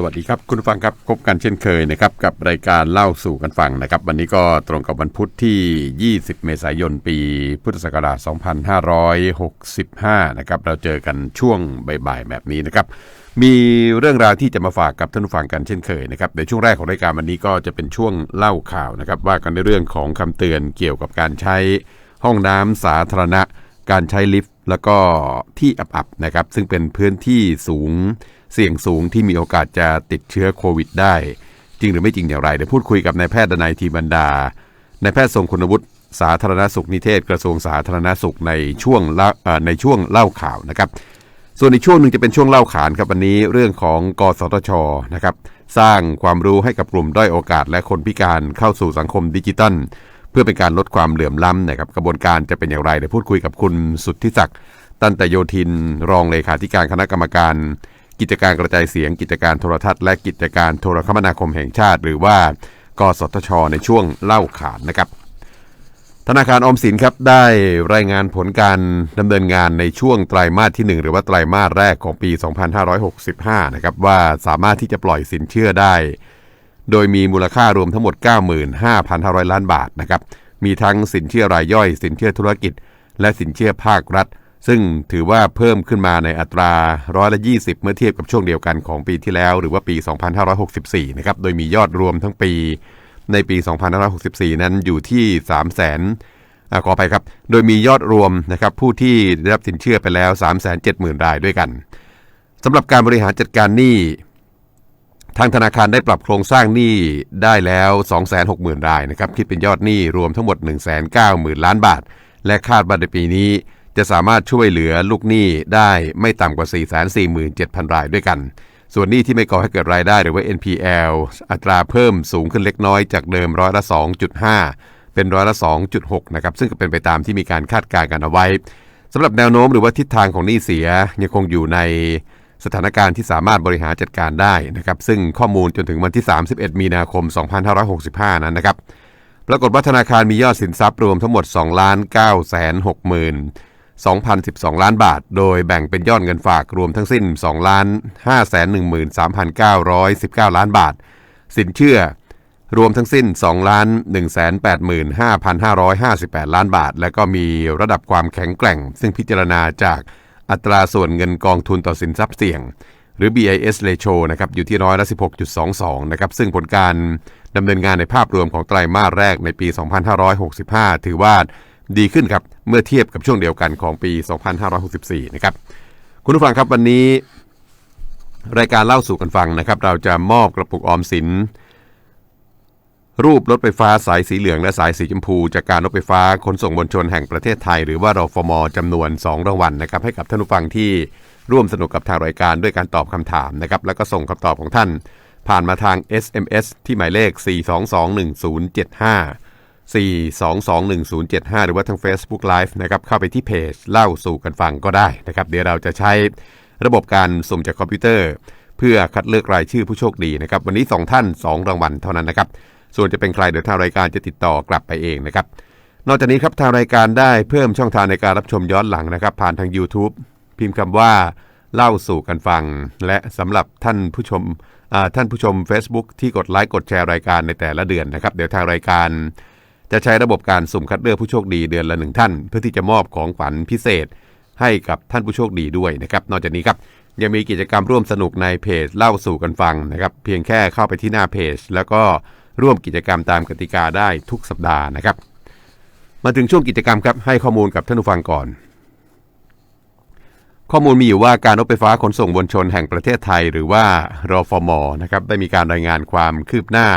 สวัสดีครับ คุณฟังครับพบกันเช่นเคยนะครับกับรายการเล่าสู่กันฟังนะครับ วันนี้ก็ตรงกับวันพุธที่ 20 เมษายนปี พุทธศักราช 2565 นะครับเราเจอกันช่วงบ่ายๆแบบนี้นะครับ มีเรื่องราวที่จะมาฝากกับท่านผู้ฟังกันเช่นเคยนะครับในช่วงแรกของรายการวันนี้ก็จะเป็นช่วงเล่าข่าวนะครับ ว่ากันในเรื่องของคำเตือนเกี่ยวกับการใช้ห้องน้ำสาธารณะ การใช้ลิฟต์แล้วก็ที่อับๆนะครับซึ่งเป็นพื้นที่สูง เสี่ยงสูงที่มีโอกาสจะติดเชื้อโควิดได้ จริงหรือไม่จริงอย่างไรเดี๋ยวพูดคุยกับนายแพทย์ดนายทีบรรดานายแพทย์ทรงคุณวุฒิสาธารณสุขนิเทศ กระทรวงสาธารณสุขในช่วงในช่วงเล่าข่าวนะครับ ส่วนในช่วงหนึ่งจะเป็นช่วงเล่าขานครับวันนี้เรื่องของกสทชนะครับสร้างความรู้ให้กับกลุ่มด้อยโอกาส และคนพิการเข้าสู่สังคมดิจิทัล เพื่อเป็นการลดความเหลื่อมล้ำนะครับกระบวนการจะเป็นอย่างไรเดี๋ยวพูดคุยกับคุณสุทธิศักดิ์ตันตโยธิน รองเลขาธิการคณะกรรมการ กิจการกระจายเสียง กิจการโทรทัศน์ และกิจการโทรคมนาคมแห่งชาติ หรือว่ากสทช ในช่วงเล่าขานนะครับ ธนาคารออมสินครับได้รายงานผลการดำเนินงานในช่วงไตรมาสที่ 1 หรือว่าไตรมาสแรกของปี 2565 นะครับว่าสามารถที่จะปล่อยสินเชื่อได้ โดยมีมูลค่ารวมทั้งหมด 95,500 ล้านบาทนะครับมีทั้งสินเชื่อรายย่อย สินเชื่อธุรกิจ และสินเชื่อภาครัฐ ซึ่งถือว่าเพิ่มขึ้นมาในอัตราร้อยละ20 เมื่อเทียบกับช่วงเดียวกันของปีที่แล้ว หรือว่าปี 2564 นะครับ โดยมียอดรวมทั้งปีในปี 2564 นั้นอยู่ที่ 3 0 0 0 0 0ขอไปครับ โดยมียอดรวมนะครับผู้ที่ได้รับสินเชื่อไปแล้ว 370,000 รายด้วยกันสำหรับการบริหารจัดการหนี้ ทางธนาคารได้ปรับโครงสร้างหนี้ได้แล้ว 260,000 รายนะครับคิดเป็นยอดหนี้รวมทั้งหมด 190,000 ล้านบาท และคาดว่าในปีนี้ จะสามารถช่วยเหลือลูกหนี้ได้ไม่ต่ำกว่า 447,000 รายด้วยกัน ส่วนหนี้ที่ไม่ก่อให้เกิดรายได้หรือว่า NPL อัตราเพิ่มสูงขึ้นเล็กน้อยจากเดิมร้อยละ 2.5 เป็นร้อยละ 2.6 นะครับ ซึ่งก็เป็นไปตามที่มีการคาดการณ์กันเอาไว้สำหรับแนวโน้มหรือว่าทิศทางของหนี้เสียยังคงอยู่ในสถานการณ์ที่สามารถบริหารจัดการได้นะครับ ซึ่งข้อมูลจนถึงวันที่ 31 มีนาคม 2565 นั้นนะครับ ปรากฏว่าธนาคารมียอดสินทรัพย์รวมทั้งหมด2ล้าน9แสน6หมื่น 2,012 ล้านบาท โดยแบ่งเป็นยอดเงินฝากรวมทั้งสิ้น 2 ล้าน 5,13,919 ล้านบาท สินเชื่อรวมทั้งสิ้น 2 ล้าน 185,558 ล้านบาท และก็มีระดับความแข็งแกร่ง ซึ่งพิจารณาจากอัตราส่วนเงินกองทุนต่อสินทรัพย์เสี่ยง หรือ BIS ratio นะครับอยู่ที่ร้อยละ16.22 นะครับ ซึ่งผลการดำเนินงานในภาพรวมของไตรมาสแรกในปี 2565 ถือว่า ดีขึ้นครับเมื่อเทียบกับช่วงเดียวกันของปี 2564 นะครับ คุณผู้ฟังครับวันนี้ รายการเล่าสู่กันฟังนะครับ เราจะมอบกระปุกออมสิน รูปรถไฟฟ้าสายสีเหลืองและสายสีชมพู จากการรถไฟฟ้าขนส่งมวลชนแห่งประเทศไทย หรือว่ารฟมจำนวน 2 รางวัลนะครับ ให้กับท่านผู้ฟังที่ร่วมสนุกกับทางรายการด้วยการตอบคำถามนะครับแล้วก็ส่งคำตอบของท่าน ผ่านมาทาง SMS ที่หมายเลข 4221075 4221075 หรือว่าทาง Facebook Live นะครับเข้าไปที่เพจเล่าสู่กันฟังก็ได้นะครับ เดี๋ยวเราจะใช้ระบบการสุ่มจากคอมพิวเตอร์ เพื่อคัดเลือกรายชื่อผู้โชคดีนะครับ วันนี้ 2 ท่าน 2 รางวัลเท่านั้นนะครับ ส่วนจะเป็นใครเดี๋ยวทางรายการจะติดต่อกลับไปเองนะครับ นอกจากนี้ครับทางรายการได้เพิ่มช่องทางในการรับชมย้อนหลังนะครับ ผ่านทาง YouTube พิมพ์คำว่าเล่าสู่กันฟัง และสำหรับท่านผู้ชมท่านผู้ชม Facebook ที่กดไลค์กดแชร์รายการในแต่ละเดือนนะครับ เดี๋ยวทางรายการ จะใช้ระบบการสุ่มคัดเลือกผู้โชคดีเดือนละหนึ่งท่าน เพื่อที่จะมอบของขวัญพิเศษ ให้กับท่านผู้โชคดีด้วยนะครับ นอกจากนี้ครับยังมีกิจกรรมร่วมสนุกในเพจเล่าสู่กันฟังนะครับ เพียงแค่เข้าไปที่หน้าเพจ แล้วก็ร่วมกิจกรรมตามกติกาได้ทุกสัปดาห์นะครับ มาถึงช่วงกิจกรรมครับให้ข้อมูลกับท่านผู้ฟังก่อน ข้อมูลมีอยู่ว่าการรถไฟฟ้าขนส่งมวลชนแห่งประเทศไทย หรือว่ารอฟมนะครับได้มีการรายงานความคืบหน้า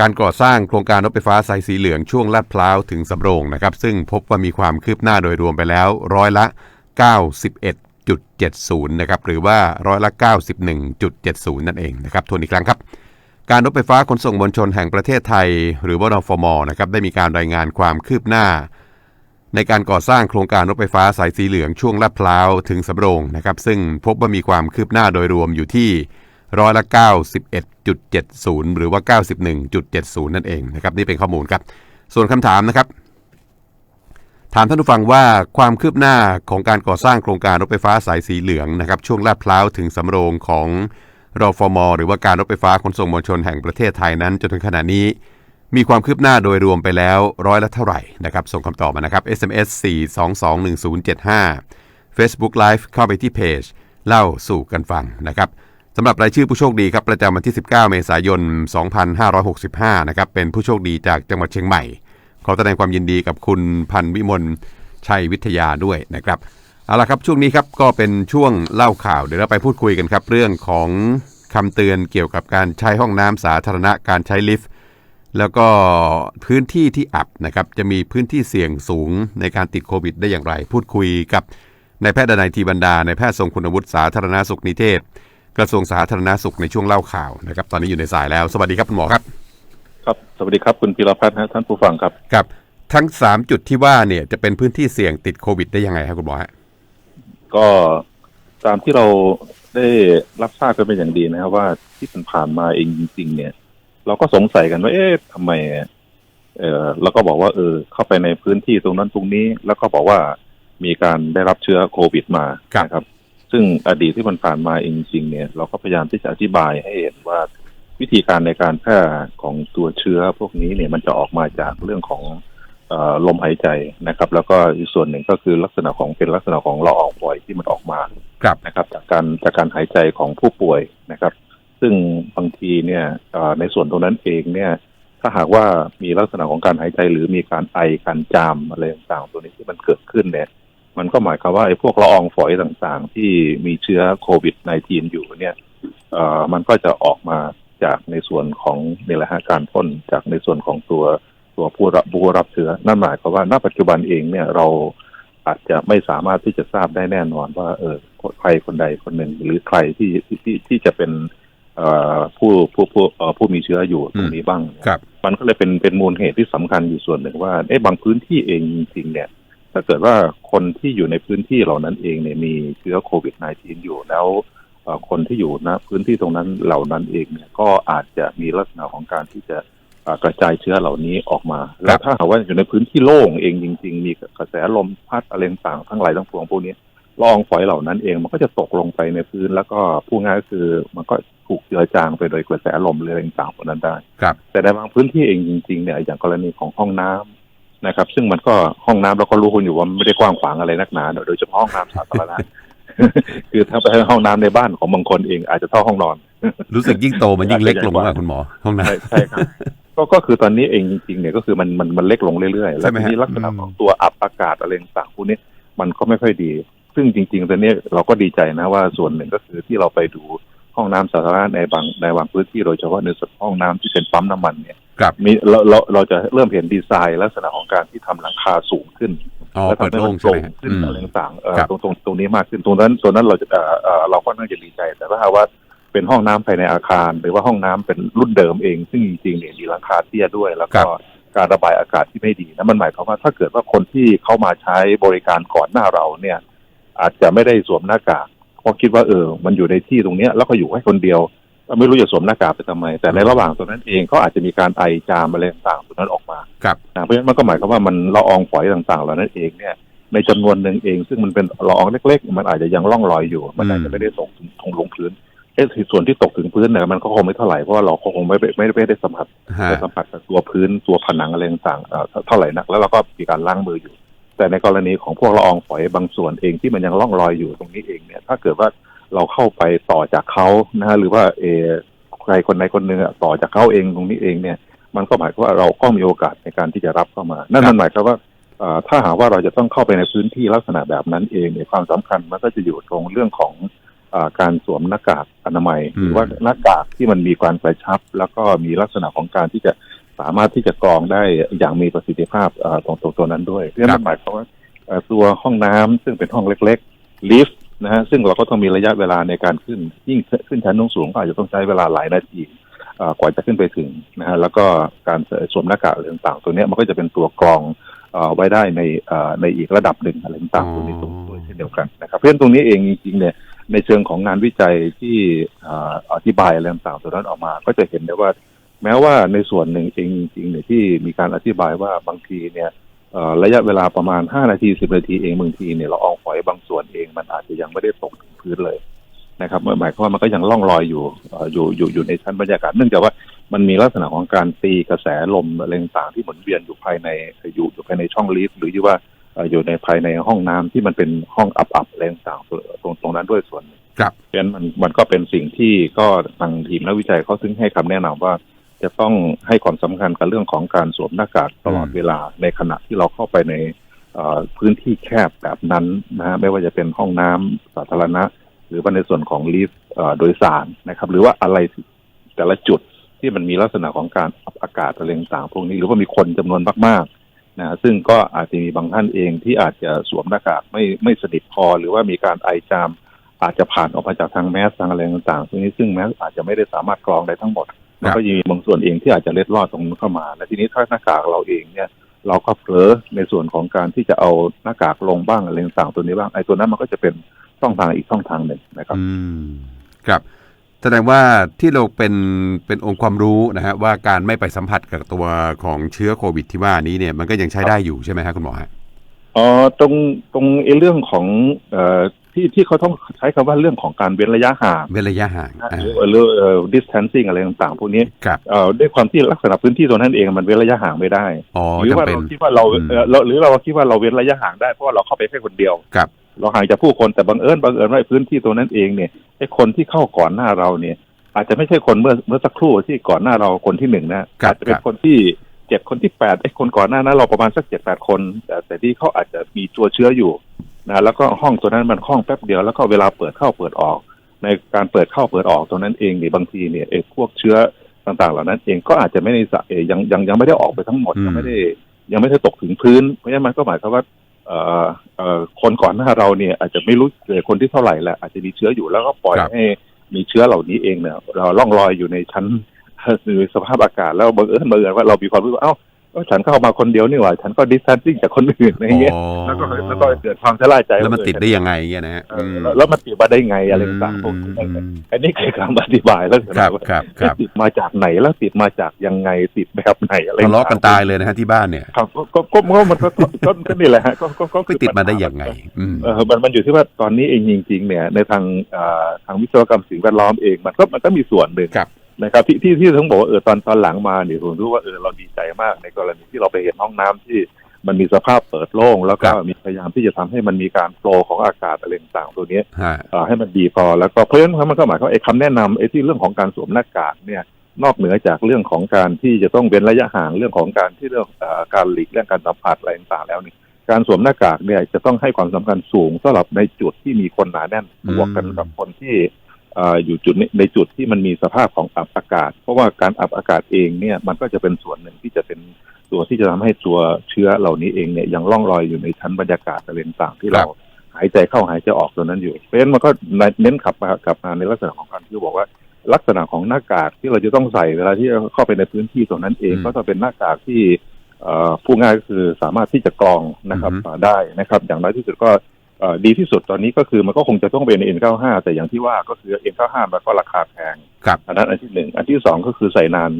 การก่อสร้างโครงการรถไฟฟ้าสายสีเหลืองช่วงลาดพร้าวถึงสำโรงนะครับ ซึ่งพบว่ามีความคืบหน้าโดยรวมไปแล้วร้อยละ 91.70 นะครับ หรือว่าร้อยละ 91.70 นั่นเองนะครับทวนอีกครั้งครับ การรถไฟฟ้าขนส่งมวลชนแห่งประเทศไทย หรือว่ารฟมนะครับได้มีการรายงานความคืบหน้า ในการก่อสร้างโครงการรถไฟฟ้าสายสีเหลืองช่วงลาดพร้าวถึงสำโรงนะครับ ซึ่งพบว่ามีความคืบหน้าโดยรวมอยู่ที่ร้อยละ 91.70 หรือว่า 91.70 นั่นเองนะครับนี่เป็นข้อมูลครับ ส่วนคำถามนะครับ ถามท่านผู้ฟังว่าความคืบหน้าของการก่อสร้างโครงการรถไฟฟ้าสายสีเหลืองนะครับช่วงลาดพร้าวถึงสำโรงของรอฟมหรือว่าการรถไฟฟ้าขนส่งมวลชนแห่งประเทศไทยนั้นจนถึงขณะนี้ มีความคืบหน้าโดยรวมไปแล้วร้อยละเท่าไหร่นะครับส่งคำตอบมานะครับ SMS 4221075 Facebook Live เข้าไปที่เพจ เล่าสู่กันฟังนะครับ สำหรับรายชื่อผู้โชคดีครับประจำวันที่ 19 เมษายน 2565 นะครับเป็นผู้โชคดีจากจังหวัดเชียงใหม่ ขอแสดงความยินดีกับคุณพันวิมลชัยวิทยาด้วยนะครับเอาละครับช่วงนี้ครับก็เป็นช่วงเล่าข่าวเดี๋ยวเราไปพูดคุยกันครับเรื่องของคำเตือนเกี่ยวกับการใช้ห้องน้ำสาธารณะการใช้ลิฟต์แล้วก็พื้นที่ที่อับนะครับจะมีพื้นที่เสี่ยงสูงในการติดโควิด ได้อย่างไร พูดคุยกับนายแพทย์ดนัยทีบรรดานายแพทย์ทรงคุณวุฒิสาธารณสุขนิเทศ กระทรวงสาธารณสุขในช่วงเล่าข่าวนะครับ ตอนนี้อยู่ในสายแล้ว สวัสดีครับคุณหมอครับ ครับ สวัสดีครับคุณพีรพัฒน์ฮะท่านผู้ฟังครับ ครับ ทั้ง3จุดที่ว่าเนี่ยจะเป็นพื้นที่เสี่ยงติดโควิด ได้ยังไงครับคุณหมอฮะก็ตามที่เราได้รับทราบกันเป็นอย่างดีนะครับว่าที่ผ่านๆมาเองจริงๆเนี่ย เราก็สงสัยกันว่า เอ๊ะทำไม เออเราก็บอกว่า เออ เข้าไปในพื้นที่ตรงนั้นตรงนี้ แล้วก็บอกว่ามีการได้รับเชื้อโควิดมานะครับ ซึ่งอดีตที่มันผ่านมาเองจริงๆเนี่ย เราก็พยายามที่จะอธิบายให้เห็นว่าวิธีการในการแพร่ของตัวเชื้อพวกนี้เนี่ยมันจะออกมาจากเรื่องของเอ่อลมหายใจนะครับ แล้วก็อีกส่วนหนึ่งก็คือลักษณะของเป็นลักษณะของละอองฝอยที่มันออกมาครับนะครับ จากการจากการหายใจของผู้ป่วยนะครับ ซึ่งบางทีเนี่ยเอ่อในส่วนตรงนั้นเองเนี่ยถ้าหากว่ามีลักษณะของการหายใจหรือมีการไอการจามอะไรต่างๆตัวนี้ที่มันเกิดขึ้นเนี่ย มันก็หมายความว่าไอ้พวกละอองฝอยต่างๆ ที่มีเชื้อโควิด -19 อยู่เนี่ยเอ่อมันก็จะออกมาจากในส่วนของนี่แหละฮะการพ่นจากในส่วนของตัวตัวผู้รับผู้รับเชื้อนั่นหมายความว่าณปัจจุบันเองเนี่ยเราอาจจะไม่สามารถที่จะทราบได้แน่นอนว่า เออใครคนใดคนหนึ่ง หรือใครที่ที่ที่ที่จะเป็นเอ่อผู้ผู้ผู้เอ่อผู้มีเชื้ออยู่ตรงนี้บ้างครับมันก็เลยเป็นเป็นมูลเหตุที่สำคัญอยู่ส่วนหนึ่งว่าเอ๊ะบางพื้นที่เองจริงๆเนี่ย ถ้าเกิดว่าคนที่อยู่ในพื้นที่เหล่านั้นเองเนี่ยมีเชื้อโควิด -19 อยู่แล้วเอ่อคนที่อยู่ณพื้นที่ตรงนั้นเหล่านั้นเองเนี่ยก็อาจจะมีลักษณะของการที่จะเอ่อกระจายเชื้อเหล่านี้ออกมา แล้วถ้าหากว่าอยู่ในพื้นที่โล่งเองจริง ๆ มีกระแสลมพัดอะไรต่างๆทั้งหลายทั้งปวงพวกนี้ละอองฝอยเหล่านั้นเองมันก็จะตกลงไปในพื้น แล้วก็พูดง่ายก็คือมันก็ถูกเจือจางไปโดยกระแสลมหรืออะไรต่างๆพวกนั้นได้ครับแต่ในบางพื้นที่เองจริงๆเนี่ยอย่างกรณีของห้องน้ำ นะครับ ซึ่งมันก็ห้องน้ำเราก็รู้กันอยู่ว่ามันไม่ได้กว้างขวางอะไรนักหนา โดยเฉพาะห้องน้ำสาธารณะคือถ้าไปห้องน้ำในบ้านของบางคนเองอาจจะเท่าห้องนอน รู้สึกยิ่งโตมันยิ่งเล็กลงว่าคุณหมอ ห้องน้ใช่ใช่ครับก็ก็คือตอนนี้เองจริงๆเนี่ยก็คือมันมันมันเล็กลงเรื่อยๆใช่แล้วไหมทีฮะนี้ลักษณะอืมของตัวอับอากาศอะไรต่างๆพวกนี้มันก็ไม่ค่อยดี ซึ่งจริงๆตอนนี้เราก็ดีใจนะว่าส่วนหนึ่งก็คือที่เราไปดูห้องน้ำสาธารณะในบางในบางพื้นที่โดยเฉพาะในส่วนห้องน้ำที่เป็นปั๊มน้ำมันเนี่ยำ ครับมีเราเราเราจะเริ่มเห็นดีไซน์ลักษณะของการที่ทำหลังคาสูงขึ้นอ๋อแล้วเปิดทำให้โล่มังนใช่โปไหมร่งฮะขึ้นอืมอะไรต่างๆเอ่อครับตรงตรงตรงนี้มากขึ้นตรงนั้นส่วนนั้นเราจะเอ่อเอ่อเราก็น่าจะดีใจแต่ถ้าหากว่าเป็นห้องน้ำภายในอาคาร หรือว่าห้องน้ำเป็นรุ่นเดิมเอง ซึ่งจริงๆเนี่ยมีหลังคาเตี้ยด้วย แล้วก็การระบายอากาศที่ไม่ดีนะมันหมายความว่าถ้าเกิดว่าคนที่เข้ามาใช้บริการก่อนหน้าเราเนี่ย อาจจะไม่ได้สวมหน้ากากเพราะคิดว่าเออ มันอยู่ในที่ตรงเนี้ยแล้วก็อยู่ให้คนเดียว ไม่รู้จะสวมหน้ากากไปทำไม แต่ในระหว่างตรงนั้นเองเขาอาจจะมีการไอจามอะไรต่างๆตรงนั้นออกมาครับนะเพราะฉะนั้นมันก็หมายความว่ามันละอองฝอยต่างๆเหล่านั้นเองเนี่ยในจำนวนหนึ่งเอง ซึ่งมันเป็นละอองเล็ก ๆ มันอาจจะยังล่องลอยอยู่ มันอาจจะไม่ได้ตกถึงทงลงพื้นเอ๊ะส่วนที่ตกถึงพื้นเนี่ยมันก็คงไม่เท่าไหร่เพราะว่าเราก็คงไม่ได้ไม่ได้ไม่ได้สัมผัสฮะไปสัมผัสกับตัวพื้นตัวผนังอะไรต่างๆเอ่อเท่าไหร่นัก แล้วเราก็มีการล้างมืออยู่ แต่ในกรณีของพวกละอองฝอยบางส่วนเองที่มันยังล่องลอยอยู่ตรงนี้เองเนี่ย ถ้าเกิดว่า เราเข้าไปต่อจากเขานะฮะหรือว่าเออใครคนใดคนหนึ่งอะต่อจากเขาเองตรงนี้เองเนี่ย มันก็หมายความว่าเราก็มีโอกาสในการที่จะรับเข้ามา นั่นครับมันหมายความว่าเอ่อถ้าหากว่าเราจะต้องเข้าไปในพื้นที่ลักษณะแบบนั้นเองเนี่ยความสำคัญมันก็จะอยู่ตรงเรื่องของเอ่อการสวมหน้ากากอนามัย หรือว่าหน้ากากที่มันมีการกระชับ แล้วก็มีลักษณะของการที่จะสามารถที่จะกรองได้อย่างมีประสิทธิภาพเอ่อตรงตรงตัวนั้นด้วยเพราะฉะนั้นหมายความว่าเอ่อตัวห้องน้ำซึ่งเป็นห้องเล็ก ๆ ลิฟต์ นะฮะซึ่งเราก็ต้องมีระยะเวลาในการขึ้น ยิ่งขึ้นชั้นสูงๆก็อาจจะต้องใช้เวลาหลายนาทีเอ่อกว่าจะขึ้นไปถึงนะฮะแล้วก็การสวมหน้ากากอะไรต่างๆ ตัวเนี้ยมันก็จะเป็นตัวกรองเอ่อไว้ได้ในเอ่อในอีกระดับหนึ่งอะไรต่างๆตัวนี้ตรงด้วยเช่นเดียวกันนะครับเพราะฉะนั้นตรงนี้เองจริงๆเนี่ยในเชิงของงานวิจัยที่เอ่ออธิบายอะไรต่างๆตัวนั้นออกมา ก็จะเห็นได้ว่า แม้ว่าในส่วนหนึ่งเองจริงๆเนี่ยที่มีการอธิบายว่าบางทีเนี่ยเอ่อ ระยะเวลาประมาณ 5 นาที 10 นาทีเองบางทีเนี่ยละอองฝอยบางส่วนเองมันอาจจะยังไม่ได้ตกถึงพื้นเลยนะครับหมายความว่ามันก็ยังล่องลอยอยู่เอ่ออยู่อยู่อยู่ในชั้นบรรยากาศเนื่องจากว่ามันมีลักษณะของการตีกระแสลมอะไรต่างๆที่หมุนเวียนอยู่ภายในอยู่อยู่ภายในช่องลิฟต์หรือที่ว่าเอ่ออยู่ในภายในห้องน้ำที่มันเป็นห้องอับๆอะไรต่างๆตรงตรงนั้นด้วยส่วนหนึ่งครับเพราะฉะนั้นมันมันก็เป็นสิ่งที่ก็ทางทีมนักวิจัยเขาซึ่งให้คำแนะนำว่า จะต้องให้ความสำคัญกับเรื่องของการสวมหน้ากากตลอดอืมเวลาในขณะที่เราเข้าไปในเอ่อพื้นที่แคบแบบนั้นนะฮะไม่ว่าจะเป็นห้องน้ำสาธารณะ หรือว่าในส่วนของลิฟต์เอ่อโดยสารนะครับ หรือว่าอะไรแต่ละจุดที่มันมีลักษณะของการอับอากาศอะไรต่างๆพวกนี้ หรือว่ามีคนจำนวนมากๆนะซึ่งก็อาจจะมีบางท่านเองที่อาจจะสวมหน้ากากไม่ไม่สนิทพอ หรือว่ามีการไอจามอาจจะผ่านออกมาจากทางแมสทางอะไรต่างๆซึ่งนี้ซึ่งแมสอาจจะไม่ได้สามารถกรองได้ทั้งหมด มันก็ยังมีบางส่วนเองที่อาจจะเล็ดลอดตรงนู้นเข้ามา และทีนี้ถ้าหน้ากากเราเองเนี่ย เราก็เผลอในส่วนของการที่จะเอาหน้ากากลงบ้างอะไรต่างๆตัวนี้บ้างไอ้ตัวนั้นมันก็จะเป็นช่องทางอีกช่องทางหนึ่งนะครับ อืมครับแสดงว่าที่เราเป็นเป็นองค์ความรู้นะฮะว่าการไม่ไปสัมผัสกับตัวของเชื้อโควิดที่ว่านี้เนี่ยมันก็ยังใช้ได้อยู่ใช่ไหมฮะคุณหมอฮะอ๋อตรงตรงไอ้เรื่องของเอ่อ ที่ที่เขาต้องใช้คำว่าเรื่องของการเว้นระยะห่างเว้นระยะห่างนะอ่าหรือหรือเอ่อ distancing อะไรต่างๆ พวกนี้ครับเอ่อด้วยความที่ลักษณะพื้นที่ตรงนั้นเองมันเว้นระยะห่างไม่ได้อ๋อหรือว่าจำเป็นเราคิดว่าเราอืมเอ่อเราหรือเราคิดว่าเราเว้นระยะห่างได้เพราะว่าเราเข้าไปแค่คนเดียวครับเราห่างจากผู้คนแต่บังเอิญบังเอิญว่าพื้นที่ตรงนั้นเองเนี่ยไอ้คนที่เข้าก่อนหน้าเราเนี่ย อาจจะไม่ใช่คนเมื่อเมื่อสักครู่ที่ก่อนหน้าเราคนที่หนึ่งนะครับอาจจะเป็คนรับคนที่เจ็ดคนที่แปดไอ้คนก่อนหน้านั้นเราประมาณสักเจ็ดแปดคน แต่แต่ที่เขาอาจจะมีตัวเชื้ออยู่ นะแล้วก็ห้องตัวนั้นมันห้องแป๊บเดียวแล้วก็เวลาเปิดเข้าเปิดออก ในการเปิดเข้าเปิดออกตรงนั้นเองเนี่ยบางทีเนี่ยไอ้พวกเชื้อต่างๆ เหล่านั้นเองก็อาจจะไม่ได้สะเอ่อยังยังยังไม่ได้ออกไปทั้งหมดอืมยังไม่ได้ยังไม่ได้ตกถึงพื้น เพราะฉะนั้นมันก็หมายความว่าเอ่อเอ่อคนก่อนหน้าเราเนี่ยอาจจะไม่รู้เลยคนที่เท่าไหร่แหละอาจจะมีเชื้ออยู่แล้วก็ปล่อยครับให้มีเชื้อเหล่านี้เองเนี่ยเราล่องลอยอยู่ในชั้นในสภาพอากาศแล้วบังเอิญบังเอิญว่าเรามีความรู้ว่าเอ้าเอ้า ฉันเข้ามาคนเดียวนี่หว่า ฉันก็ดิสทันซิ่งจากคนอื่นอะไรเงี้ยอ๋อแล้วก็แล้วก็เกิดความชะล่าใจแล้วมันว่าติดเออได้ยังไงเงี้ยนะฮะเออแล้วแล้วมันติดมาได้ไงอะไรต่างๆพวกอืนี้มอืมอันนี้คือคำอธิบายแล้วครับครับครับติดมาจากไหนแล้วติดมาจากยังไงติดแบบไหนอะไรทะเลาะกันตายเลยนะฮะที่บ้านเนี่ยครับก็ก็ก็ก็มันก็ก็ก็ก็นี่แหละฮะก็ก็ก็ไปคือติดมาได้ปัญหยังไงอืมเออมันมันอยู่ที่ว่าตอนนี้เองจริงๆเนี่ยในทางอ่าทางวิศวกรรมสิ่งแวดล้อมเองมันก็มันก็มีส่วนหนึ่งครับ นะครับที่ที่ที่ต้องบอกว่าเออตอนตอนหลังมาเนี่ยผมรู้ว่าเออเราดีใจมากในกรณีที่เราไปเห็นห้องน้ำที่มันมีสภาพเปิดโล่ง แล้วก็ครับมีพยายามที่จะทำให้มันมีการโฟลว์ของอากาศอะไรต่างๆตัวเนี้ยฮะอ่าให้มันดีพอแล้วก็เพราะฉะนั้นมันก็หมายความว่าไอ้คำแนะนำไอ้ที่เรื่องของการสวมหน้ากากเนี่ยนอกเหนือจากเรื่องของการที่จะต้องเว้นระยะห่างเรื่องของการที่เรื่องเอ่อการหลีกเลี่ยงการสัมผัสอะไรต่างๆแล้วนี่การสวมหน้ากากเนี่ยจะต้องให้ความสำคัญสูงสำหรับในจุดที่มีคนหนาแน่นอืมบวกกันกับคนที่เอ่ออยู่จุดในในจุดที่มันมีสภาพของอับอากาศ เพราะว่าการอับอากาศเองเนี่ยมันก็จะเป็นส่วนหนึ่งที่จะเป็นตัวที่จะทำให้ตัวเชื้อเหล่านี้เองเนี่ยยังล่องลอยอยู่ในชั้นบรรยากาศอะไรต่างๆที่เราหายใจเข้าหายใจออกตัวนั้นอยู่ เพราะฉะนั้นมันก็เน้นขับมากลับมาในลักษณะของการที่บอกว่าลักษณะของหน้ากากที่เราจะต้องใส่เวลาที่เข้าไปในพื้นที่ตรงนั้นเองอืมก็ต้องเป็นหน้ากากที่เอ่อพูดง่ายก็คือสามารถที่จะกรองนะครับอือฮึอ่าได้นะครับ อย่างน้อยที่สุดก็เอ่อ ดีที่สุดตอนนี้ก็คือมันก็คงจะต้องเป็น N95 แต่อย่างที่ว่าก็คือ N95 มันก็ราคาแพงครับอันนั้นอันที่หนึ่งอันที่สองก็คือใส่นาน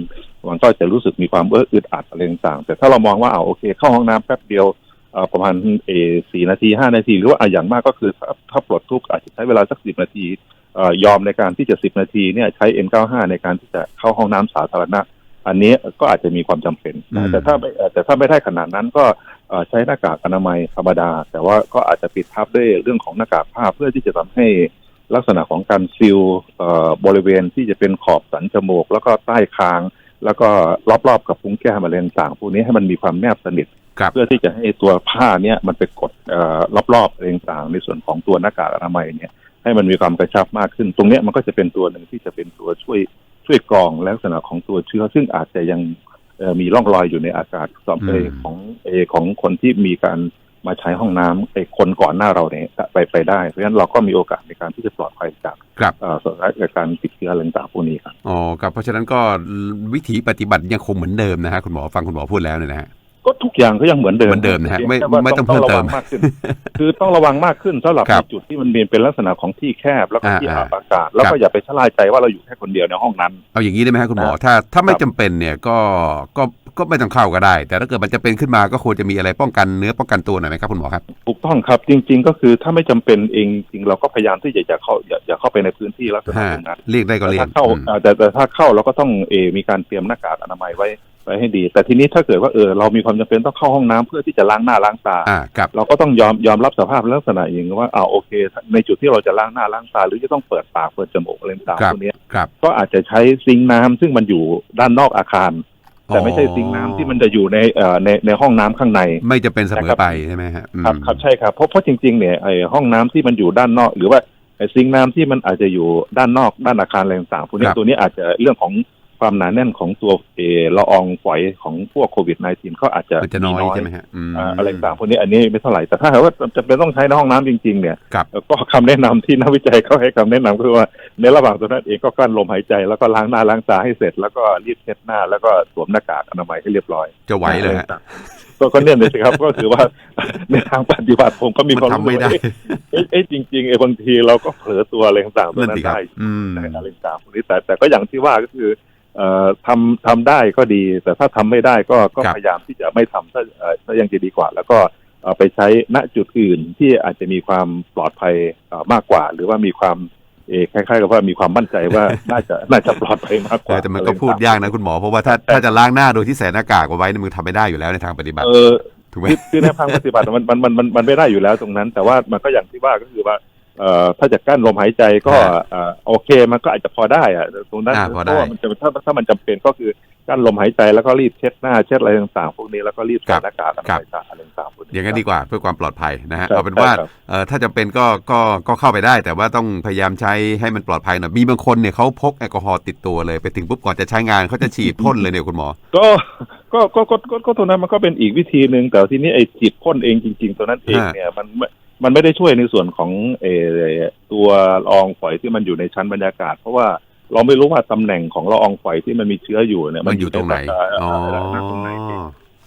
มันก็จะรู้สึกมีความเอออึดอัดอะไรต่างๆแต่ถ้าเรามองว่าเอาโอเค เข้าห้องน้ำแป๊บเดียวเอ่อประมาณเอสี่นาทีห้านาที หรือว่าอะอย่างมากก็คือถ้าถ้าปลดทุกข์อาจจะใช้เวลาสักสิบนาทีเอ่อยอมในการที่จะสิบนาทีเนี่ยใช้ N95 ในการที่จะเข้าห้องน้ำสาธารณะ อันนี้ก็อาจจะมีความจำเป็นอืนะมแต่ถ้าไม่เอ่อแต่ถ้าไม่ได้ขนาดนั้นก็เอ่อ ใช้หน้ากากอนามัยธรรมดา แต่ว่าก็อาจจะปิดทับด้วยเรื่องของหน้ากากผ้าเพื่อที่จะทำให้ลักษณะของการซิลเอ่อบริเวณที่จะเป็นขอบสันจมูก แล้วก็ใต้คาง แล้วก็รอบๆกับพุ้งแก้มอะไรต่างๆพวกนี้ให้มันมีความแนบสนิทครับเพื่อที่จะให้ตัวผ้าเนี่ยมันไปกดเอ่อรอบๆอะไรต่างๆในส่วนของตัวหน้ากากอนามัยเนี่ยให้มันมีความกระชับมากขึ้น ตรงเนี้ยมันก็จะเป็นตัวหนึ่งที่จะเป็นตัวช่วยช่วยกรองลักษณะของตัวเชื้อ ซึ่งอาจจะยังเอ่อ มีร่องรอยอยู่ในอากาศสอบเออืมของเออของคนที่มีการมาใช้ห้องน้ำไอ้คนก่อนหน้าเราเนี่ยไปไปได้เพราะฉะนั้นเราก็มีโอกาสในการที่จะปลอดภัยจากครับเอ่อส่วนร้ายจากการติดเชื้ออะไรต่างๆพวกนี้ครับอ๋อครับเพราะฉะนั้นก็วิถีปฏิบัติยังคงเหมือนเดิมนะฮะคุณหมอฟังคุณหมอพูดแล้วเนี่ยนะฮะ ก็ทุกอย่างก็ยังเหมือนเดิมเหมือนเดิมนะฮะพียไม่แค่ว่าไม่ต้องระวัเพิ่มเติมมากขึ้น คือต้องระวังมากขึ้นสำหรับครัในบจุดที่มันมีเป็นลักษณะของที่แคบแล้วก็อ่าที่อ่าอับอากาศแล้วครัก็บอย่าไปชะล่าใจว่าเราอยู่แค่คนเดียวในห้องนั้น เอาอย่างนี้ได้ไหมฮะคุณหมอครับถ้าถ้าไม่จำเป็นเนี่ยก็ก็ก็ไม่ต้องเข้าก็ได้ แต่ถ้าเกิดมันจะเป็นขึ้นมาก็ควรจะมีอะไรป้องกันเนื้อป้องกันตัวหน่อยไหมครับคุณหมอครับถูกต้องครับจริง ๆ ก็คือถ้าไม่จำเป็นเองจริงเราก็พยายามที่จะอย่าเข้าอย่าอย่าเข้าไปในพื้นที่ลักษณะฮะนั้นเรียกได้ก็แต่เรียกถ้าเข้าอืมอ่าแต่แต่ถ้าเข้าเราก็ต้องเออมีการเตรียมหน้ากากอนามัยไว้ ไว้ให้ดี แต่ทีนี้ถ้าเกิดว่าเออเรามีความจำเป็นต้องเข้าห้องน้ำเพื่อที่จะล้างหน้าล้างตา อ่าครับ เราก็ต้องยอมยอมรับสภาพลักษณะอย่างว่าอ่าโอเค ในจุดที่เราจะล้างหน้าล้างตา หรือจะต้องเปิดปากเปิดจมูกอะไรต่างครับๆพวกเนี้ยครับก็อาจจะใช้ซิงค์น้ำซึ่งมันอยู่ด้านนอกอาคาร แต่ไม่ใช่ซิงค์น้ำที่มันจะอยู่ในเอ่อในในห้องน้ำข้างใน ไม่จะเป็นเสมอนะครับไปใช่ไหมฮะอืมครับครับใช่ครับเพราะเพราะจริงๆเนี่ยไอห้องน้ำที่มันอยู่ด้านนอกหรือว่าไอซิงค์น้ำที่มันอาจจะอยู่ด้านนอกด้านอาคารอะไรต่างๆพวกนี้ครับตัวนี้อาจจะเรื่องของ ความหนาแน่นของตัวเออละอองฝอยของพวกโควิด -19 เขาอาจจะมันจะน้อยมีใช่ไหมฮะอืมอ่าอะไรต่างๆพวกนี้อันนี้ไม่เท่าไหร่แต่ถ้าหากว่าจะเป็นต้องใช้ในห้องน้ำจริง ๆ เนี่ยครับเอ่อก็คำแนะนำที่นักวิจัยเขาให้คำแนะนำคือว่าในระหว่างตัวนั้นเองก็กลั้นลมหายใจแล้วก็ล้างหน้าล้างตาให้เสร็จ แล้วก็รีบเช็ดหน้า แล้วก็สวมหน้ากากอนามัยให้เรียบร้อย จะไหวเลยฮะก็ก็เนี่ยเลยสิครับก็ถือว่าในทางปฏิบัติผมก็มีมันความทำไม่ได้รู้สึกว่าเอ๊ะเอ๊ะจริงๆไอ้บางทีเราก็เผลอตัวอะไรต่างๆตัวนั่นนั้สินครับได้อืมในอะไรต่างๆพวกนี้แต่แต่ก็อย่างที่ว่าก็คือเอ่อ ทำทำได้ก็ดี แต่ถ้าทำไม่ได้ก็ก็ครับพยายามที่จะไม่ทำถ้าเอ่อถ้ายังจะดีกว่า แล้วก็เอ่อไปใช้ณจุดอื่นที่อาจจะมีความปลอดภัยเอ่อมากกว่า หรือว่ามีความเออคล้ายๆกับว่ามีความมั่นใจว่าน่าจะน่าจะปลอดภัยมากกเอว่าอแต่มันก็พูดยากนะคุณหมอเพราะว่าถ้าถ้าจะล้างหน้าโดยที่ใส่หน้ากากเอาไว้เนี่ยมันทำไม่ได้อยู่แล้วในทางปฏิบัติเออถูกไหมคือคือในทางปฏิบัติมันมันมันมันมันไม่ได้อยู่แล้วตรงนั้น แต่ว่ามันก็อย่างที่ว่าก็คือว่า เอ่อถ้าจะกั้นลมหายใจก็ฮะเอ่อโอเคมันก็อาจจะพอได้อะตรงนั้นอ่าพอได้เพราะว่ามันจะถ้าถ้ามันจำเป็นก็คือกั้นลมหายใจแล้วก็รีบเช็ดหน้าเช็ดอะไรต่างๆ พวกนี้แล้วก็รีบครัใส่บหน้ากากอนาครับมัยอะไรต่างๆพวกนี้อย่างนั้นดีกว่าเพื่อความปลอดภัยนะฮะครับเอาเป็นว่าใช่ครับเอ่อถ้าจำเป็นก็ก็ก็เข้าไปได้ แต่ว่าต้องพยายามใช้ให้มันปลอดภัยหน่อยมีบางคนเนี่ยเขาพกแอลกอฮอล์ติดตัวเลยไปถึงปุ๊บก่อนจะใช้งานเขาจะฉีดพ่นเลยเนี่ยคุณหมอ ก็ก็ก็ก็ก็ก็ตัวนั้นมันก็เป็นอีกวิธีหนึ่งแต่ทีนี้ไอ้จิตพ่นเองจริง ๆ ตัวนั้นเองฮะเนี่ยมันไม่มันไม่ได้ช่วยในส่วนของเออตัวละอองฝอยที่มันอยู่ในชั้นบรรยากาศ เพราะว่าเราไม่รู้ว่าตำแหน่งของละอองฝอยที่มันมีเชื้ออยู่เนี่ยมันอยู่ตรงไหนใสายอ๋อตรงไหน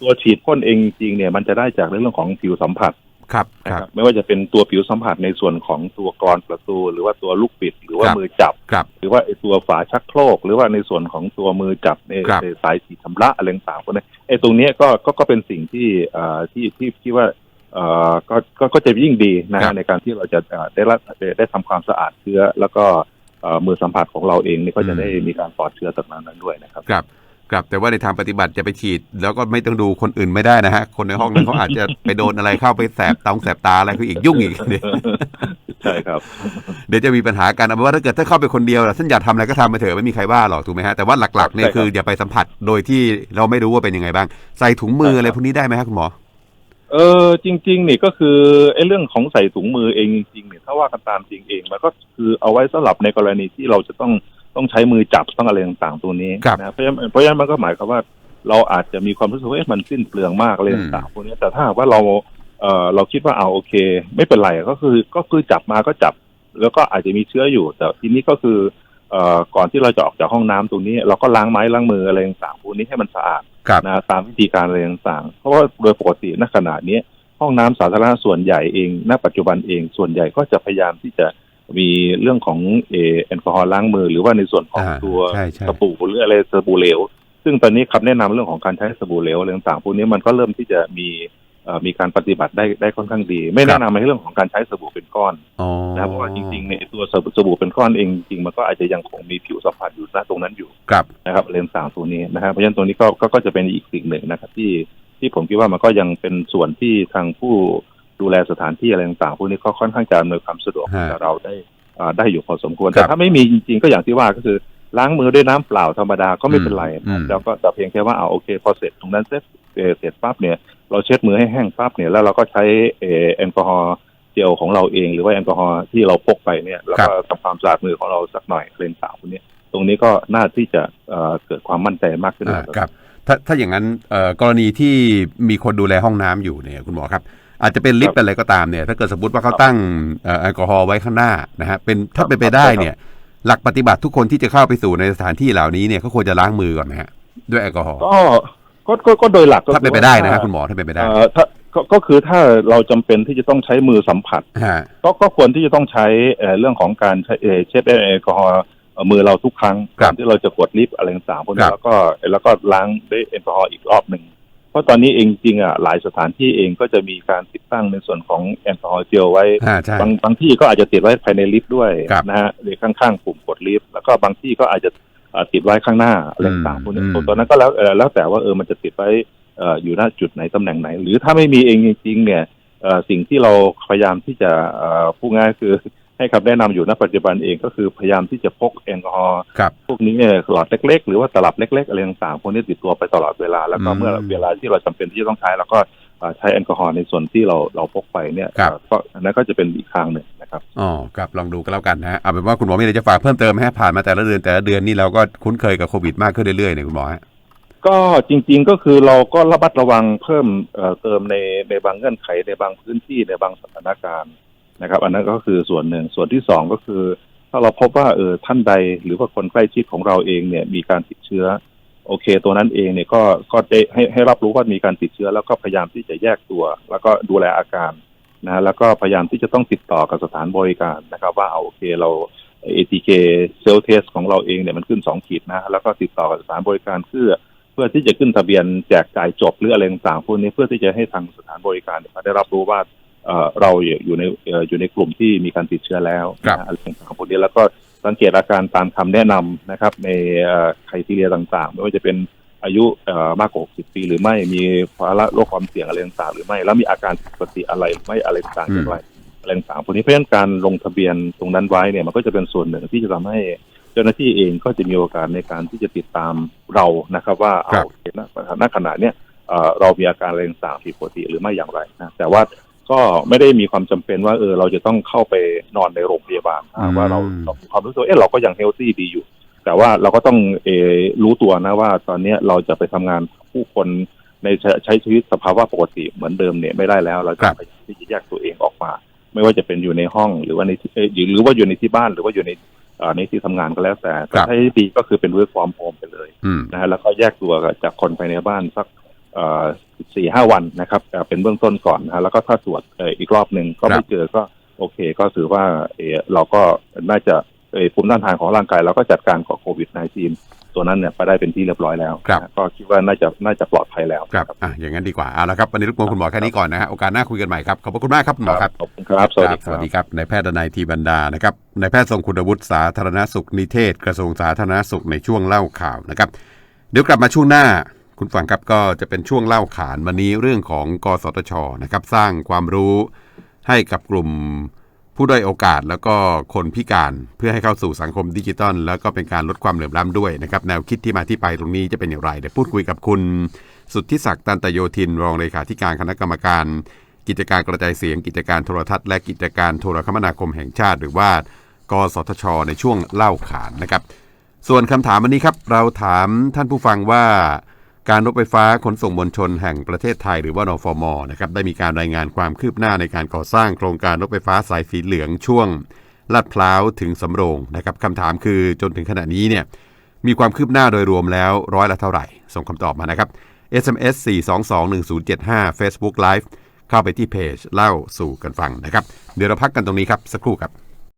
ตัวฉีดพ่นเองจริงๆเนี่ยมันจะได้จากเรื่องของผิวสัมผัสครับนะคครับรับไม่ว่าจะเป็นตัวผิวสัมผัสในส่วนของตัวกรอนประตู หรือว่าตัวลูกปิด หรือว่าครับมือจับครับ หรือว่าไอ้ตัวฝาชักโครก หรือว่าในส่วนของตัวมือจับในครับในสายสีชำระอะไรต่างๆพวกนี้ไอ้ตรงเนี้ยก็ก็ก็เป็นสิ่งที่เอ่อที่ที่ที่ว่าเอ่อ ก็ก็ก็จะยิ่งดีนะครัฮะบในการที่เราจะเอ่อได้รับได้ได้ทำความสะอาดเชื้อ แล้วก็เอ่อมือสัมผัสของเราเองนี่ก็จะได้มีการปลอดเชื้อจากนั้นด้วยนะครับครับครับแต่ว่าในทางปฏิบัติจะไปฉีด แล้วก็ไม่ต้องดูคนอื่นไม่ได้นะฮะ คนในห้องนั้นเขาอาจจะไปโดนอะไรเข้าไปแสบตาแสบตาอะไรคืออีกยุ่งอีกเดี๋ยวใช่ครับ เดี๋ยวจะมีปัญหากันเอาเป็นว่าถ้าเกิดถ้าเข้าไปคนเดียวล่ะท่านอยากทำอะไรก็ทำไปเถอะไม่มีใครว่าหรอกถูกไหมฮะแต่ว่าหลักๆเนี่ยใช่ครับคืออย่าไปสัมผัสโดยที่เราไม่รู้ว่าเป็นยังไงบ้าง ใส่ถุงมือใช่ครับอะไรพวกนี้ได้ไหมครับคุณหมอ เออจริง ๆ นี่ก็คือไอ้เรื่องของใส่ถุงมือเองจริงๆเนี่ยถ้าว่ากันตามจริงเองมันก็คือเอาไว้สำหรับในกรณีที่เราจะต้องต้องใช้มือจับต้องอะไรต่างๆตัวนี้ครับนะเพราะฉะนั้นเพราะฉะนั้นมันก็หมายความว่า เราอาจจะมีความรู้สึกว่าเอ๊ะมันสิ้นเปลืองมากอะไรต่างๆพวกนี้แต่ถ้าหากว่าเราเออเราคิดว่าเอาโอเค ไม่เป็นไรก็คือก็คือจับมาก็จับ แล้วก็อาจจะมีเชื้ออยู่ แต่ทีนี้ก็คือเอ่อก่อนที่เราจะออกจากห้องน้ำตรงนี้ เราก็ล้างไม้ล้างมืออะไรต่างๆพวกนี้ให้มันสะอาดครับ นะตามวิธีการอะไรต่างๆ เพราะว่าโดยปกติณขณะนี้ห้องน้ำสาธารณะส่วนใหญ่เอง ณ ปัจจุบันเองส่วนใหญ่ก็จะพยายามที่จะมีเรื่องของเออแอลกอฮอล์ล้างมือ หรือว่าในส่วนของอ่าตัวใช่ใช่สบู่หรืออะไรสบู่เหลว ซึ่งตอนนี้คำแนะนำเรื่องของการใช้สบู่เหลวอะไรต่างๆพวกนี้มันก็เริ่มที่จะมีเอ่อ มีการปฏิบัติได้ได้ค่อนข้างดี ไม่ครัแนะบนำในเรื่องของการใช้สบู่เป็นก้อนอ๋อนะเพราะว่าจริงๆเนี่ยตัวสบู่สบู่เป็นก้อนเองจริงๆมันก็อาจจะยังคงมีผิวสัมผัสอยู่ณตรงนั้นอยู่ครับนะครับเลนส์ต่างตัวนี้นะครับเพราะฉะนั้นตัวนี้ก็ก็ก็จะเป็นอีกสิ่งหนึ่งนะครับ ที่ที่ผมคิดว่ามันก็ยังเป็นส่วนที่ทางผู้ดูแลสถานที่อะไรต่างๆพวกนี้ก็ค่อนข้างจะอำนวยความสะดวกฮะกับเราได้อ่าได้อยู่พอสมควรครับแต่ถ้าไม่มีจริงๆก็อย่างที่ว่าก็คือ ล้างมือด้วยน้ำเปล่าธรรมดาก็ไม่เป็นไรอืมนะแล้วก็แต่เพียงแค่ว่าเอาโอเค พอเสร็จตรงนั้นเสร็จเอ่อเสร็จปั๊บเนี่ย เราเช็ดมือให้แห้งปั๊บเนี่ยแล้วเราก็ใช้เอ่อแอลกอฮอล์เจลของเราเองหรือว่าแอลกอฮอล์ที่เราพกไปเนี่ยแล้วก็ทำความสะอาดมือของเราสักหน่อยเลนส์ต่างพวกนี้ตรงนี้ก็น่าที่จะเอ่อเกิดความมั่นใจมากขึ้นอ่านะครับครับถ้าถ้าอย่างนั้นเอ่อกรณีที่มีคนดูแลห้องน้ำอยู่เนี่ยคุณหมอครับ อาจจะเป็นลิฟครัต์บเป็นอะไรก็ตามเนี่ย ถ้าเกิดสมมติว่าเขาครับตั้งเอ่อแอลกอฮอล์ไว้ข้างหน้านะฮะเป็นถ้าครับเป็นไปได้ใช่ครับเนี่ย หลักปฏิบัติทุกคนที่จะเข้าไปสู่ในสถานที่เหล่านี้เนี่ยเขาควรจะล้างมือก่อนนะฮะด้วยแอลกอฮอล์ก็ก็ก็ก็โดยหลักก็ถ้าเป็นไปได้นะฮะคุณหมอถ้าเป็นไปได้เอ่อถ้าก็ก็คือถ้าเราจำเป็นที่จะต้องใช้มือสัมผัสฮะก็ก็ควรที่จะต้องใช้เอ่อเรื่องของการใช้เอ่อเช็ดแอลกอฮอล์เอ่อ่อมือเราทุกครั้งครัก่อบนที่เราจะกดลิฟต์อะไรต่างๆพวกคนี้รับแล้วก็แล้วก็ล้างด้วยแอลกอฮอล์อีกรอบหนึ่ง เพราะตอนนี้เองจริงๆอะหลายสถานที่เองก็จะมีการติดตั้งในส่วนของแอลกอฮอล์เจลไว้ อ่าใช่ บางบางที่ก็อาจจะติดไว้ภายในลิฟต์ด้วยครับ นะฮะหรือข้างๆปุ่มกดลิฟต์แล้วก็บางที่ก็อาจจะเอ่อติดไว้ข้างหน้าอะไรต่างๆพวกนี้อืมตัวนั้นก็แล้วเอ่อแล้วแต่ว่าเออมันจะติดไว้เอ่ออยู่หน้าจุดไหนตำแหน่งไหน หรือถ้าไม่มีเองจริงๆเนี่ยเอ่อสิ่งที่เราพยายามที่จะเอ่อพูดง่ายคือ ให้คำแนะนำอยู่ณปัจจุบันเองก็คือพยายามที่จะพกแอลกอฮอล์ครับพวกนี้เนี่ยหลอดเล็ก ๆ หรือว่าตลับเล็กๆอะไรต่างๆพวกนี้ติดตัวไปตลอดเวลา แล้วก็อืมเมื่อเวลาที่เราจำเป็นที่จะต้องใช้เราก็เอ่อใช้แอลกอฮอล์ในส่วนที่เราเราพกไปเนี่ยครับเอ่อก็อันนั้นก็จะเป็นอีกทางหนึ่งนะครับอ๋อครับลองดูก็แล้วกันนะฮะเอาเป็นว่าคุณหมอมีอะไรจะฝากเพิ่มเติมไหมฮะผ่านมาแต่ละเดือนแต่ละเดือนนี่เราก็คุ้นเคยกับโควิดมากขึ้นเรื่อยๆเนี่ยคุณหมอฮะก็จริง ๆก็คือเราก็ระมัดระวังเพิ่มเอ่อเติมในในบางเงื่อนไขในบางพื้นที่ในบางสถานการณ์ นะครับ อันนั้นก็คือส่วนหนึ่งส่วนที่สองก็คือ ถ้าเราพบว่าเออท่านใดหรือว่าคนใกล้ชิดของเราเองเนี่ยมีการติดเชื้อ โอเค ตัวนั้นเองเนี่ยก็ก็ได้ให้ให้รับรู้ว่ามีการติดเชื้อ แล้วก็พยายามที่จะแยกตัว แล้วก็ดูแลอาการนะแล้วก็พยายามที่จะต้องติดต่อกับสถานบริการนะครับ ว่าเอาโอเคเรา ATK เซลเทสของเราเองเนี่ยมันขึ้นสองขีดนะ แล้วก็ติดต่อกับสถานบริการเพื่อเพื่อที่จะขึ้นทะเบียนแจกจ่ายจบหรืออะไรต่างๆพวกนี้เพื่อที่จะให้ทางสถานบริการเนี่ยเขาได้รับรู้ว่า เอ่อเราอยู่ในเอ่ออยู่ในกลุ่มที่มีการติดเชื้อแล้วครับนะอะไรต่างๆพวกนี้แล้วก็สังเกตอาการตามคำแนะนำนะครับ ในไครทีเรียต่างๆ ไม่ว่าจะเป็นอายุเอ่อมากกว่า 60 ปีหรือไม่มีภาวะโรคความเสี่ยงอะไรต่างๆหรือไม่ แล้วมีอาการผิดปกติอะไรหรือไม่อะไรต่างๆอย่างไรอะไรต่างๆพวกนี้เพราะฉะนั้นการลงทะเบียนตรงนั้นไว้เนี่ยมันก็จะเป็นส่วนหนึ่งที่จะทำให้เจ้าหน้าที่เองก็จะมีโอกาสในการที่จะติดตามเรานะครับ ว่าครัเอาบโอเคณณขณะเนี้ยเอ่อเรามีอาการอะไรต่างๆผิดปกติหรือไม่อย่างไรนะแต่ว่า ก็ไม่ได้มีความจำเป็นว่าเออเราจะต้องเข้าไปนอนในโรงพยาบาลถ้าว่าเราเรามีความรู้สึกว่าเออเราก็ยังเฮลตี้ดีอยู่ แต่ว่าเราก็ต้องเออรู้ตัวนะว่า ตอนเนี้ยเราจะไปทำงานกับผู้คนในใช้ใช้ชีวิตสภาวะปกติเหมือนเดิมเนี่ยไม่ได้แล้ว เราครัจะบพยายามที่จะแยกตัวเองออกมา ไม่ว่าจะเป็นอยู่ในห้องหรือว่าในที่เอ่อหรือว่าอยู่ในที่บ้านหรือว่าอยู่ในเอ่อในที่ทำงานก็แล้วแต่ครับถ้าให้ดีก็คือเป็น work from home ไปเลยอืมนะฮะแล้วก็แยกตัวจากคนภายในบ้านสัก สี่ห้าวันนะครับเอ่อเป็นเบื้องต้นก่อนนะฮะแล้วก็ถ้าตรวจเอ่ออีกรอบหนึ่งก็ครัไม่บเจอก็โอเค ก็ถือว่าเอ่อเราก็น่าจะเอ่อภูมิต้านทานของร่างกายเราก็จัดการกับโควิด -19 ตัวนั้นเนี่ยไปได้เป็นที่เรียบร้อยแล้วครับนะก็คิดว่าน่าจะน่าจะปลอดภัยแล้วครับอะอย่างนั้นดีกว่าเอาละครับวันนี้รบกวนคุณหมอแค่นี้ก่อนนะฮะโอกาสหน้าคุยกันใหม่ครับ ขอบพระคุณมากครับคุณหมอครับขอบคุณครับ สวัสดีสวัสดีครับนายแพทย์ดนัยทีบรรดานะครับนายแพทย์ทรงคุณวุฒิสาธารณสุขนิเทศ กระทรวงสาธารณสุขในช่วงเล่าข่าวนะครับเดี๋ยวกลับมาช่วงหน้า คุณฟังครับก็จะเป็นช่วงเล่าขานวันนี้เรื่องของกสทชนะครับสร้างความรู้ให้กับกลุ่มผู้ด้อยโอกาสแล้วก็คนพิการเพื่อให้เข้าสู่สังคมดิจิทัล แล้วก็เป็นการลดความเหลื่อมล้ำด้วยนะครับแนวคิดที่มาที่ไปตรงนี้จะเป็นอย่างไรเดี๋ยวพูดคุยกับคุณสุทธิศักดิ์ตันตโยธิน รองเลขาธิการคณะกรรมการ กิจการกระจายเสียง กิจการโทรทัศน์และกิจการโทรคมนาคมแห่งชาติ หรือว่ากสทช ในช่วงเล่าขานนะครับ ส่วนคำถามวันนี้ครับเราถามท่านผู้ฟังว่า การรถไฟฟ้าขนส่งมวลชนแห่งประเทศไทยหรือว่านฟมนะครับได้มีการรายงานความคืบหน้าในการก่อสร้างโครงการรถไฟฟ้าสายสีเหลืองช่วงลาดพร้าวถึงสำโรงนะครับคำถามคือจนถึงขณะนี้เนี่ยมีความคืบหน้าโดยรวมแล้วร้อยละเท่าไหร่ ส่งคำตอบมานะครับ SMS 4221075 Facebook Live เข้าไปที่เพจเล่าสู่กันฟังนะครับ เดี๋ยวเราพักกันตรงนี้ครับ สักครู่ครับ